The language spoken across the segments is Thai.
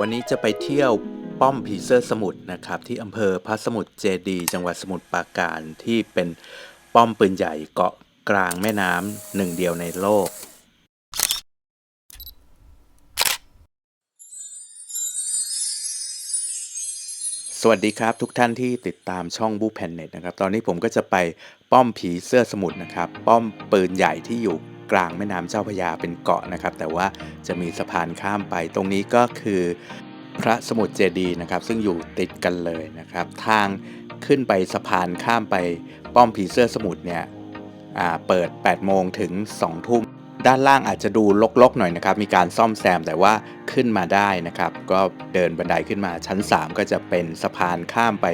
วันนี้จะไปเที่ยวป้อมผีเสื้อสมุทรนะครับ ที่อำเภอพระสมุทรเจดีจังหวัดสมุทรปราการที่เป็นป้อมปืนใหญ่เกาะกลางแม่น้ำหนึ่งเดียวในโลก สวัสดีครับทุกท่านที่ติดตามช่องบูแพนเน็ตนะครับ ตอนนี้ผมก็จะไปป้อมผีเสื้อสมุทรนะครับ ป้อมปืนใหญ่ที่อยู่ กลางแม่น้ำเจ้าพยาเป็นเกาะนะครับ แต่ว่าจะมีสะพานข้ามไป ตรงนี้ก็คือพระสมุทรเจดีย์นะครับ ซึ่งอยู่ติดกันเลยนะครับ ทางขึ้นไปสะพานข้ามไปป้อมผีเสื้อสมุทรเนี่ยเปิด 8 โมงถึง 2 ทุ่ม ด้านล่างอาจจะดูลกๆหน่อยนะครับ มีการซ่อมแซมแต่ว่าขึ้นมาได้นะครับ ก็เดินบันไดขึ้นมาชั้น 3 ก็จะเป็นสะพานข้ามไป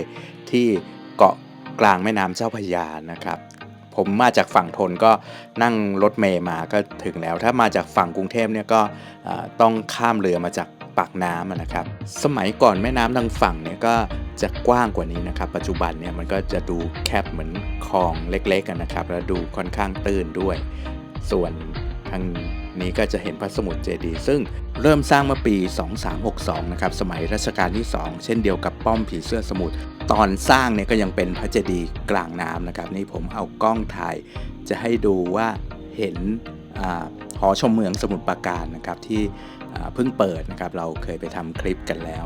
ที่เกาะกลางแม่น้ำเจ้าพยานะครับ ผมมาจากฝั่งทนก็นั่งรถเมย์มาก็ถึงแล้ว ถ้ามาจากฝั่งกรุงเทพเนี่ยก็ต้องข้ามเรือมาจากปากน้ำนะครับ สมัยก่อนแม่น้ำทางฝั่งเนี่ยก็จะกว้างกว่านี้นะครับ ปัจจุบันเนี่ยมันก็จะดูแคบเหมือนคลองเล็กๆกันนะครับ แล้วดูค่อนข้างตื้นด้วย ส่วนทางนี้ก็จะเห็นพระสมุทรเจดีย์ซึ่งเริ่มสร้างเมื่อปี 2362 นะครับ สมัยรัชกาลที่ 2 เช่นเดียวกับป้อมผีเสื้อสมุทร ตอนสร้างเนี่ยก็ยังเป็นพระเจดีย์กลางน้ำนะครับ นี่ผมเอากล้องถ่ายจะให้ดูว่าเห็นอาหอชมเมืองสมุทรปราการนะครับที่เพิ่งเปิดนะครับ เราเคยไปทำคลิปกันแล้ว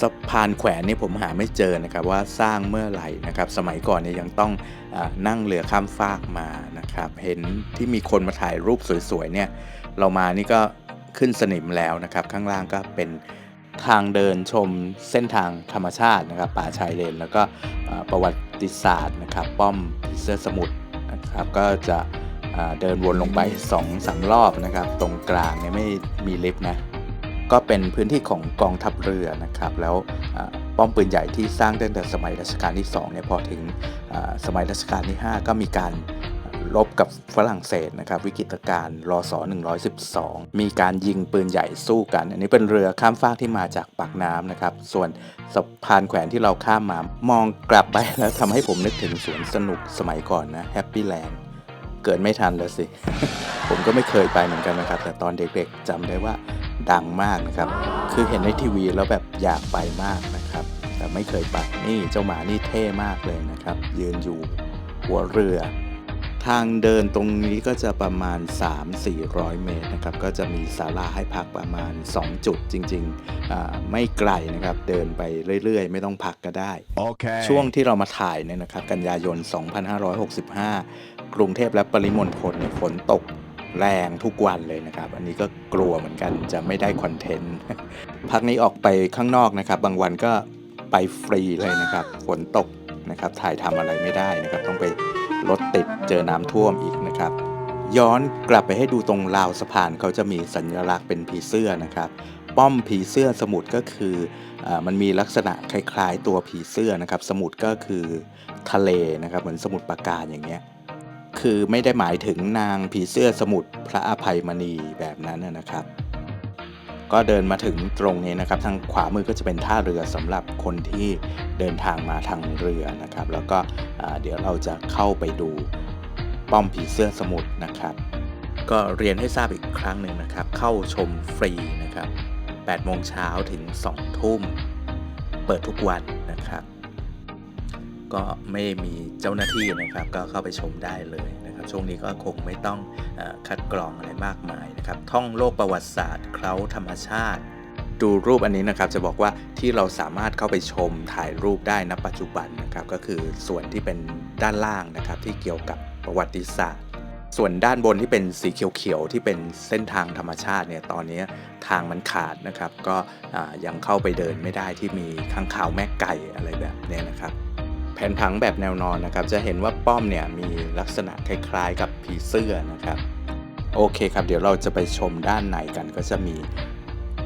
สะพานแขวนนี่ผมหาไม่เจอนะครับว่าสร้างเมื่อไหร่นะครับ สมัยก่อนเนี่ยยังต้องอนั่งเรือข้ามฟากมานะครับ เห็นที่มีคนมาถ่ายรูปสวยๆเนี่ยเรามานี่ก็ขึ้นสนิมแล้วนะครับ ข้างล่างก็เป็น ทางเดินชมเส้นทางธรรมชาตินะครับ ป่าชายเลน แล้วก็ประวัติศาสตร์นะครับ ป้อมผีเสื้อสมุทรนะครับ ก็จะเดินวนลงไป2อสารอบนะครับ ตรงกลางเนี่ยไม่มีลิฟต์นะ ก็เป็นพื้นที่ของกองทัพเรือนะครับ แล้วป้อมปืนใหญ่ที่สร้างตั้งแต่สมัยรัชกาลที่2เนี่ยพอถึงสมัยรัชกาลที่ 5 ก็มีการ รบกับฝรั่งเศสนะครับวิกฤตการณ์รศ112 มีการยิงปืนใหญ่สู้กัน อันนี้เป็นเรือข้ามฟากที่มาจากปากน้ำนะครับ ส่วนสะพานแขวนที่เราข้ามมามองกลับไปแล้วทำให้ผมนึกถึงสวนสนุกสมัยก่อนนะแฮปปี้แลนด์เกิดไม่ทันแล้วสิ ผมก็ไม่เคยไปเหมือนกันนะครับ แต่ตอนเด็กๆจำได้ว่าดังมากนะครับ คือเห็นในทีวีแล้วแบบอยากไปมากนะครับ แต่ไม่เคยไปนี่เจ้าหมานี่เท่มากเลยนะครับ ยืนอยู่หัวเรือ ทางเดินตรงนี้ก็จะประมาณ 3-400 เมตรนะครับ ก็จะมีศาลาให้พักประมาณ 2 จุดจริงๆอ่าไม่ไกลนะครับ เดินไปเรื่อยๆ ไม่ต้องพักก็ได้ Okay. ช่วงที่เรามาถ่ายเนี่ยนะครับ กันยายน 2565 กรุงเทพและปริมณฑลเนี่ยฝนตกแรงทุกวันเลยนะครับ อันนี้ก็กลัวเหมือนกันจะไม่ได้คอนเทนต์ พักนี้ออกไปข้างนอกนะครับ บางวันก็ไปฟรีเลยนะครับ ฝนตกนะครับ ถ่ายทำอะไรไม่ได้นะครับ ต้องไป รถติดเจอน้ำท่วมอีกนะครับ ย้อนกลับไปให้ดูตรงราวสะพานเขาจะมีสัญลักษณ์เป็นผีเสื้อนะครับ ป้อมผีเสื้อสมุทรก็คืออมันมีลักษณะคล้ายๆ ตัวผีเสื้อนะครับ สมุทรก็คือทะเลนะครับเหมือนสมุทรปราการอย่างเงี้ยคือไม่ได้หมายถึงนางผีเสื้อสมุทรพระอภัยมณีแบบนั้นนะครับ ก็เดินมาถึงตรงนี้นะครับ ทางขวามือก็จะเป็นท่าเรือสำหรับคนที่เดินทางมาทางเรือนะครับ แล้วก็เดี๋ยวเราจะเข้าไปดูป้อมผีเสื้อสมุทรนะครับ ก็เรียนให้ทราบอีกครั้งหนึ่งนะครับ เข้าชมฟรีนะครับ8โมงเช้าถึง 2 ทุ่ม เปิดทุกวันนะครับ ก็ไม่มีเจ้าหน้าที่นะครับ ก็เข้าไปชมได้เลยนะ ครับช่วงนี้ก็คงไม่ต้องอคัดกรองอะไรมากมายนะครับท่องโลกประวัติศาสตร์ เคล้าธรรมชาติ ดูรูปอันนี้นะครับจะบอกว่าที่เราสามารถเข้าไปชมถ่ายรูปได้ณปัจจุบันนะครับก็คือส่วนที่เป็นด้านล่างนะครับที่เกี่ยวกับประวัติศาสตร์ส่วนด้านบนที่เป็นสีเขียวๆที่เป็นเส้นทางธรรมชาติเนี่ยตอนนี้ทางมันขาดนะครับ ก็ยังเข้าไปเดินไม่ได้ที่มีข้างขาวแม่ไก่อะไรแบบนี้นะครับ ผนผังแบบแนวนอนนะครับ จะเห็นว่าป้อมเนี่ยมีลักษณะคล้ายๆ กับผีเสื้อนะครับ โอเคครับ เดี๋ยวเราจะไปชมด้านในกันก็จะมี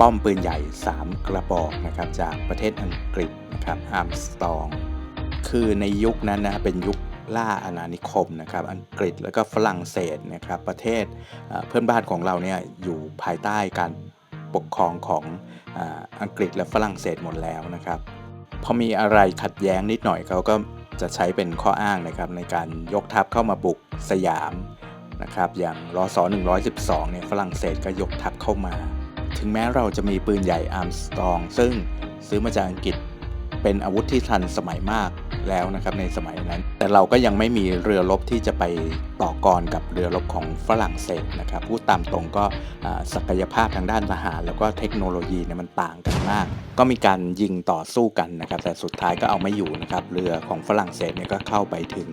ป้อมปืนใหญ่ 3 กระบอกนะครับ จากประเทศอังกฤษนะครับอาร์มสตอง คือในยุคนั้นนะเป็นยุคล่าอาณานิคมนะครับ อังกฤษแล้วก็ฝรั่งเศสนะครับ ประเทศเพื่อนบ้านของเราเนี่ยอยู่ภายใต้การปกครองของอังกฤษและฝรั่งเศสหมดแล้วนะครับ พอมีอะไรขัดแย้งนิดหน่อยเขาก็จะใช้เป็นข้ออ้างนะครับในการยกทัพเข้ามาบุกสยามนะครับอย่างรอสอ112เนี่ยฝรั่งเศสก็ยกทัพเข้ามา ถึงแม้เราจะมีปืนใหญ่อาร์มสตรอง ซึ่งซื้อมาจากอังกฤษเป็นอาวุธที่ทันสมัยมาก แล้วนะครับในสมัยนั้น แต่เราก็ยังไม่มีเรือรบที่จะไปต่อกรกับเรือรบของฝรั่งเศสนะครับพูดตามตรงก็ศักยภาพทางด้านทหาร แล้วก็เทคโนโลยีเนี่ยมันต่างกันมาก ก็มีการยิงต่อสู้กันนะครับ แต่สุดท้ายก็เอาไม่อยู่นะครับเรือของฝรั่งเศสเนี่ยก็เข้าไปถึง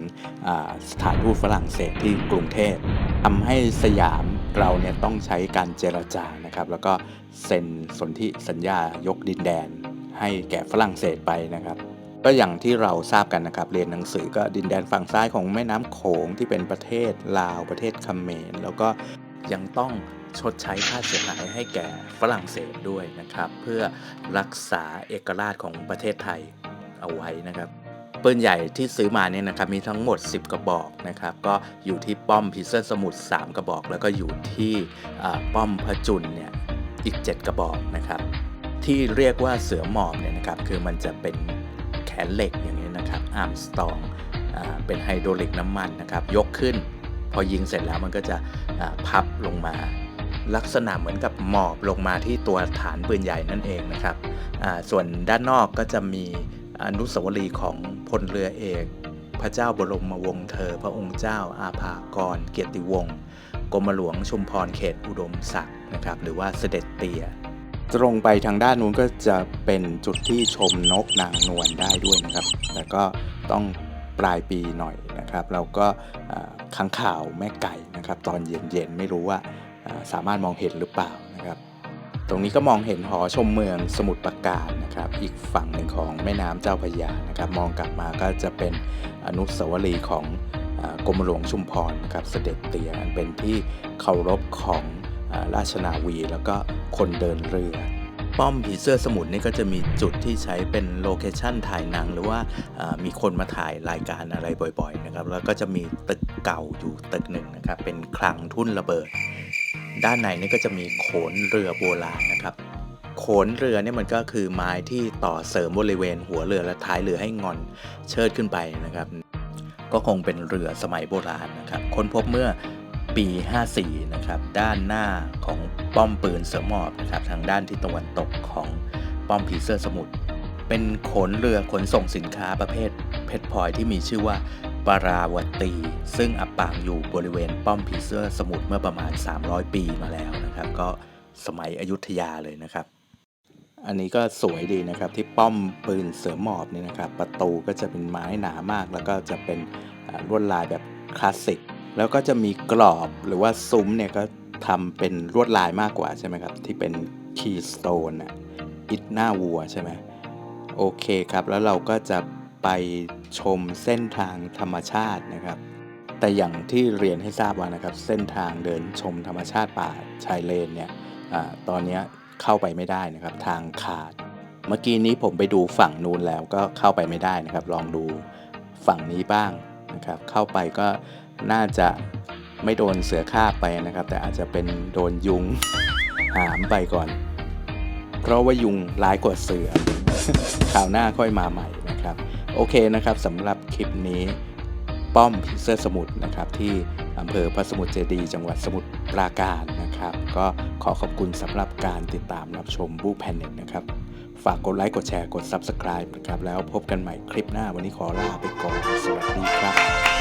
สถานทูตฝรั่งเศสที่กรุงเทพทำให้สยามเราเนี่ยต้องใช้การเจรจานะครับ แล้วก็เซ็นสนธิสัญญายกดินแดนให้แก่ฝรั่งเศสไปนะครับ ก็อย่างที่เราทราบกันนะครับ เรียนหนังสือก็ดินแดนฝั่งซ้ายของแม่น้ำโขงที่เป็นประเทศลาวประเทศเขมรแล้วก็ยังต้องชดใช้ค่าเสียหายให้แก่ฝรั่งเศสด้วยนะครับ เพื่อรักษาเอกราชของประเทศไทยเอาไว้นะครับปืนใหญ่ที่ซื้อมาเนี่ยนะครับมีทั้งหมด 10 กระบอกนะครับก็อยู่ที่ป้อมพิเซอร์สมุทร3กระบอก แล้วก็อยู่ที่ป้อมพระจุลเนี่ยอีก 7 กระบอกนะครับที่เรียกว่าเสือหมอบเนี่ยนะครับคือมันจะเป็น แขนเหล็กอย่างนี้นะครับอาร์มสตองเป็นไฮโดรลิกน้ำมันนะครับยกขึ้น พอยิงเสร็จแล้วมันก็จะพับลงมา ลักษณะเหมือนกับหมอบลงมาที่ตัวฐานปืนใหญ่นั่นเองนะครับส่วนด้านนอกก็จะมีอนุสาวรีย์ของพลเรือเอก พระเจ้าบรมวงศ์เธอ พระองค์เจ้าอาภากร เกียรติวงศ์กรมหลวงชุมพรเขตอุดมศักดิ์นะครับหรือว่าเสด็จเตี่ย ตรงไปทางด้านนู้นก็จะเป็นจุดที่ชมนกนางนวลได้ด้วยนะครับ แต่ก็ต้องปลายปีหน่อยนะครับ เราก็อ่าค้างข่าวแม่ไก่นะครับ ตอนเย็นๆไม่รู้ว่าสามารถมองเห็นหรือเปล่านะครับ ตรงนี้ก็มองเห็นหอชมเมืองสมุทรปราการนะครับ อีกฝั่งหนึ่งของแม่น้ำเจ้าพระยานะครับ มองกลับมาก็จะเป็นอนุสาวรีย์ของอกรมหลวงชุมพรนะครับ เสด็จเตี่ยเป็นที่เคารพของ ราชนาวี แล้วก็คนเดินเรือป้อมผีเสื้อสมุทรนี่ก็จะมีจุดที่ใช้เป็นโลเคชั่นถ่ายหนัง หรือว่าอ่ามีคนมาถ่ายรายการอะไรบ่อยๆนะครับแล้วก็จะมีตึกเก่าอยู่ตึกหนึ่งนะครับเป็นคลังทุ่นระเบิด ด้านในนี่ก็จะมีโขนเรือโบราณนะครับโขนเรือเนี่ยมันก็คือไม้ที่ต่อเสริมบริเวณหัวเรือและท้ายเรือให้งอนเชิดขึ้นไปนะครับ ก็คงเป็นเรือสมัยโบราณนะครับค้นพบเมื่อ ปี 54 นะครับ ด้านหน้าของป้อมปืนเสือหมอบนะครับ ทางด้านทิศตะวันตกของป้อมผีเสื้อสมุทร เป็นขนเรือขนส่งสินค้าประเภทเพชรพลอยที่มีชื่อว่าปาราวตี ซึ่งอับปางอยู่บริเวณป้อมผีเสื้อสมุทรเมื่อประมาณ 300 ปีมาแล้วนะครับ ก็สมัยอยุธยาเลยนะครับ อันนี้ก็สวยดีนะครับที่ป้อมปืนเสือหมอบนี่นะครับ ประตูก็จะเป็นไม้หนามาก แล้วก็จะเป็นลวดลายแบบคลาสสิก แล้วก็จะมีกรอบหรือว่าซุ้มเนี่ยก็ทำเป็นลวดลายมากกว่าใช่ไหมครับ ที่เป็นคีย์สโตนอะอิฐหน้าวัวใช่ไหมโอเคครับ แล้วเราก็จะไปชมเส้นทางธรรมชาตินะครับ แต่อย่างที่เรียนให้ทราบว่านะครับ เส้นทางเดินชมธรรมชาติป่าชายเลนเนี่ยอาตอนนี้เข้าไปไม่ได้นะครับ ทางขาด เมื่อกี้นี้ผมไปดูฝั่งนู้นแล้วก็เข้าไปไม่ได้นะครับ ลองดูฝั่งนี้บ้างนะครับ เข้าไปก็ น่าจะไม่โดนเสือคาบไปนะครับ แต่อาจจะเป็นโดนยุงหามไปก่อน เพราะว่ายุงร้ายกว่าเสือคราวหน้าค่อยมาใหม่นะครับ โอเคนะครับสำหรับคลิปนี้ป้อมผีเสื้อสมุทรนะครับ ที่อำเภอพระสมุทรเจดี จังหวัดสมุทรปราการนะครับ ก็ขอขอบคุณสำหรับการติดตามรับชมบู๊แพนเน็ตนะครับ ฝากกดไลค์กดแชร์กด Subscribe นะครับ แล้วพบกันใหม่คลิปหน้าวันนี้ขอลาไปก่อน สวัสดีครับ